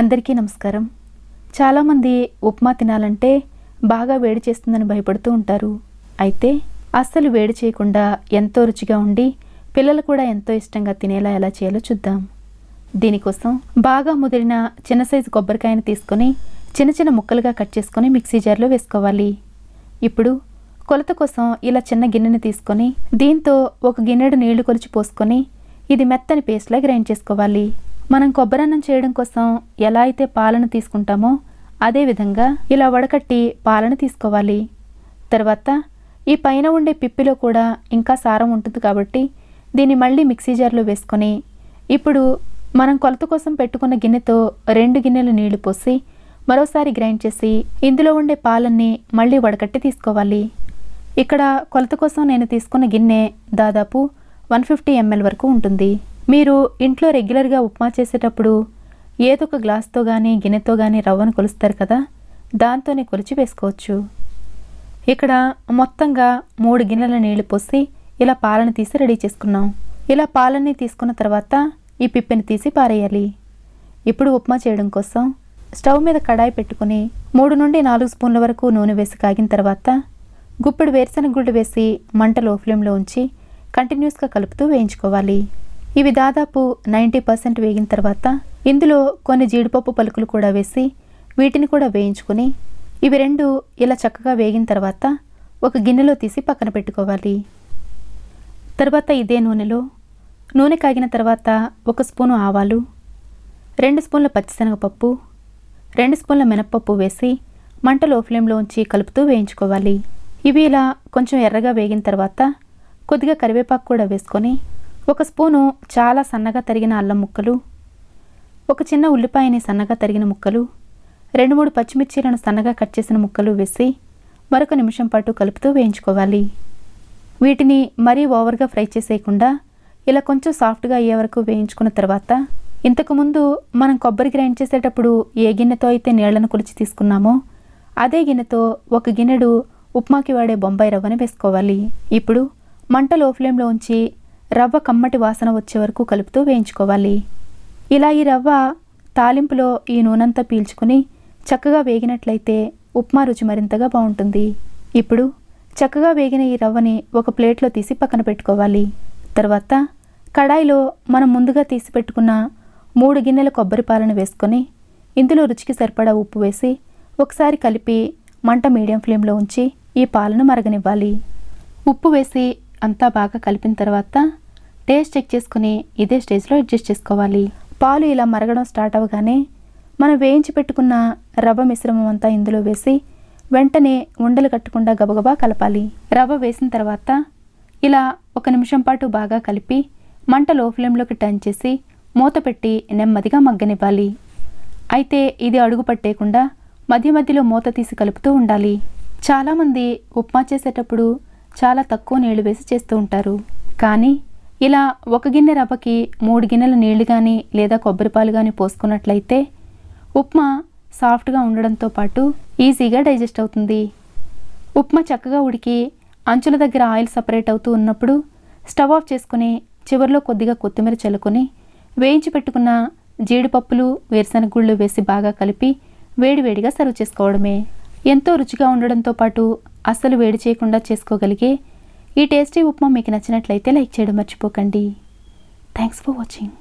అందరికీ నమస్కారం. చాలామంది ఉప్మా తినాలంటే బాగా వేడి చేస్తుందని భయపడుతూ ఉంటారు. అయితే అస్సలు వేడి చేయకుండా ఎంతో రుచిగా ఉండి పిల్లలు కూడా ఎంతో ఇష్టంగా తినేలా ఎలా చేయాలో చూద్దాం. దీనికోసం బాగా ముదిరిన చిన్న సైజు కొబ్బరికాయను తీసుకొని చిన్న చిన్న ముక్కలుగా కట్ చేసుకొని మిక్సీ జార్లో వేసుకోవాలి. ఇప్పుడు కొలత కోసం ఇలా చిన్న గిన్నెని తీసుకొని దీంతో ఒక గిన్నెడు నీళ్ళు కొలిచి పోసుకొని ఇది మెత్తని పేస్ట్లా గ్రైండ్ చేసుకోవాలి. మనం కొబ్బరన్నం చేయడం కోసం ఎలా అయితే పాలను తీసుకుంటామో అదే విధంగా ఇలా వడకట్టి పాలను తీసుకోవాలి. తర్వాత ఈ పైన ఉండే పిప్పిలో కూడా ఇంకా సారం ఉంటుంది కాబట్టి దీన్ని మళ్ళీ మిక్సీ జార్లో వేసుకొని ఇప్పుడు మనం కొలత కోసం పెట్టుకున్న గిన్నెతో రెండు గిన్నెలు నీళ్ళు పోసి మరోసారి గ్రైండ్ చేసి ఇందులో ఉండే పాలన్నీ మళ్ళీ వడకట్టి తీసుకోవాలి. ఇక్కడ కొలత కోసం నేను తీసుకున్న గిన్నె దాదాపు వన్ ఫిఫ్టీ ఎంఎల్ వరకు ఉంటుంది. మీరు ఇంట్లో రెగ్యులర్గా ఉప్మా చేసేటప్పుడు ఏదో ఒక గ్లాస్తో కానీ గిన్నెతో కానీ రవ్వను కొలుస్తారు కదా దాంతోనే కొలిచి వేసుకోవచ్చు. ఇక్కడ మొత్తంగా మూడు గిన్నెల నీళ్ళు పోసి ఇలా పాలను తీసి రెడీ చేసుకున్నాం. ఇలా పాలన్నీ తీసుకున్న తర్వాత ఈ పిప్పిని తీసి పారేయాలి. ఇప్పుడు ఉప్మా చేయడం కోసం స్టవ్ మీద కడాయి పెట్టుకుని మూడు నుండి నాలుగు స్పూన్ల వరకు నూనె వేసి కాగిన తర్వాత గుప్పెడు వేరుశనగ గుడ్డు వేసి మంట లో ఫ్లేమ్లో ఉంచి కంటిన్యూస్గా కలుపుతూ వేయించుకోవాలి. ఇవి దాదాపు నైంటీ పర్సెంట్ వేగిన తర్వాత ఇందులో కొన్ని జీడిపప్పు పలుకులు కూడా వేసి వీటిని కూడా వేయించుకుని ఇవి రెండు ఇలా చక్కగా వేగిన తర్వాత ఒక గిన్నెలో తీసి పక్కన పెట్టుకోవాలి. తర్వాత ఇదే నూనెలో నూనె కాగిన తర్వాత ఒక స్పూను ఆవాలు రెండు స్పూన్ల పచ్చిశనగపప్పు రెండు స్పూన్ల మినప్పప్పు వేసి మంట లో ఫ్లేమ్లో ఉంచి కలుపుతూ వేయించుకోవాలి. ఇవి ఇలా కొంచెం ఎర్రగా వేగిన తర్వాత కొద్దిగా కరివేపాకు కూడా వేసుకొని ఒక స్పూను చాలా సన్నగా తరిగిన అల్లం ముక్కలు ఒక చిన్న ఉల్లిపాయని సన్నగా తరిగిన ముక్కలు రెండు మూడు పచ్చిమిర్చీలను సన్నగా కట్ చేసిన ముక్కలు వేసి మరొక నిమిషం పాటు కలుపుతూ వేయించుకోవాలి. వీటిని మరీ ఓవర్గా ఫ్రై చేసేయకుండా ఇలా కొంచెం సాఫ్ట్గా అయ్యే వరకు వేయించుకున్న తర్వాత ఇంతకుముందు మనం కొబ్బరి గ్రైండ్ చేసేటప్పుడు ఏ గిన్నెతో అయితే నీళ్ళను కొలిచి తీసుకున్నామో అదే గిన్నెతో ఒక గిన్నెడు ఉప్మాకి వాడే బొంబాయి రవ్వని వేసుకోవాలి. ఇప్పుడు మంట లో ఫ్లేమ్లో ఉంచి రవ్వ కమ్మటి వాసన వచ్చే వరకు కలుపుతూ వేయించుకోవాలి. ఇలా ఈ రవ్వ తాలింపులో ఈ నూనెంతా పీల్చుకుని చక్కగా వేగినట్లయితే ఉప్మా రుచి మరింతగా బాగుంటుంది. ఇప్పుడు చక్కగా వేగిన ఈ రవ్వని ఒక ప్లేట్లో తీసి పక్కన పెట్టుకోవాలి. తర్వాత కడాయిలో మనం ముందుగా తీసి పెట్టుకున్న మూడు గిన్నెల కొబ్బరి పాలను వేసుకొని ఇందులో రుచికి సరిపడా ఉప్పు వేసి ఒకసారి కలిపి మంట మీడియం ఫ్లేమ్లో ఉంచి ఈ పాలను మరగనివ్వాలి. ఉప్పు వేసి అంతా బాగా కలిపిన తర్వాత టేస్ట్ చెక్ చేసుకుని ఇదే స్టేజ్లో అడ్జస్ట్ చేసుకోవాలి. పాలు ఇలా మరగడం స్టార్ట్ అవ్వగానే మనం వేయించి పెట్టుకున్న రవ్వ మిశ్రమం అంతా ఇందులో వేసి వెంటనే ఉండలు కట్టకుండా గబగబా కలపాలి. రవ్వ వేసిన తర్వాత ఇలా ఒక నిమిషం పాటు బాగా కలిపి మంట లో ఫ్లేమ్లోకి టర్న్ చేసి మూత పెట్టి నెమ్మదిగా మగ్గనివ్వాలి. అయితే ఇది అడుగు పట్టేయకుండా మధ్య మధ్యలో మూత తీసి కలుపుతూ ఉండాలి. చాలామంది ఉప్మా చేసేటప్పుడు చాలా తక్కువ నీళ్ళు వేసి చేస్తూ ఉంటారు. కానీ ఇలా ఒక గిన్నె రవ్వకి మూడు గిన్నెల నీళ్ళు కానీ లేదా కొబ్బరిపాలు కానీ పోసుకున్నట్లయితే ఉప్మా సాఫ్ట్గా ఉండడంతో పాటు ఈజీగా డైజెస్ట్ అవుతుంది. ఉప్మా చక్కగా ఉడికి అంచుల దగ్గర ఆయిల్ సపరేట్ అవుతూ ఉన్నప్పుడు స్టవ్ ఆఫ్ చేసుకుని చివరిలో కొద్దిగా కొత్తిమీర చల్లుకొని వేయించి పెట్టుకున్న జీడిపప్పులు వేరుశనగ గుళ్ళు వేసి బాగా కలిపి వేడివేడిగా సర్వ్ చేసుకోవడమే. ఎంతో రుచిగా ఉండడంతో పాటు అస్సలు వేడి చేయకుండా చేసుకోగలిగే ఈ టేస్టీ ఉప్మా మీకు నచ్చినట్లయితే లైక్ చేయడం మర్చిపోకండి. Thanks for watching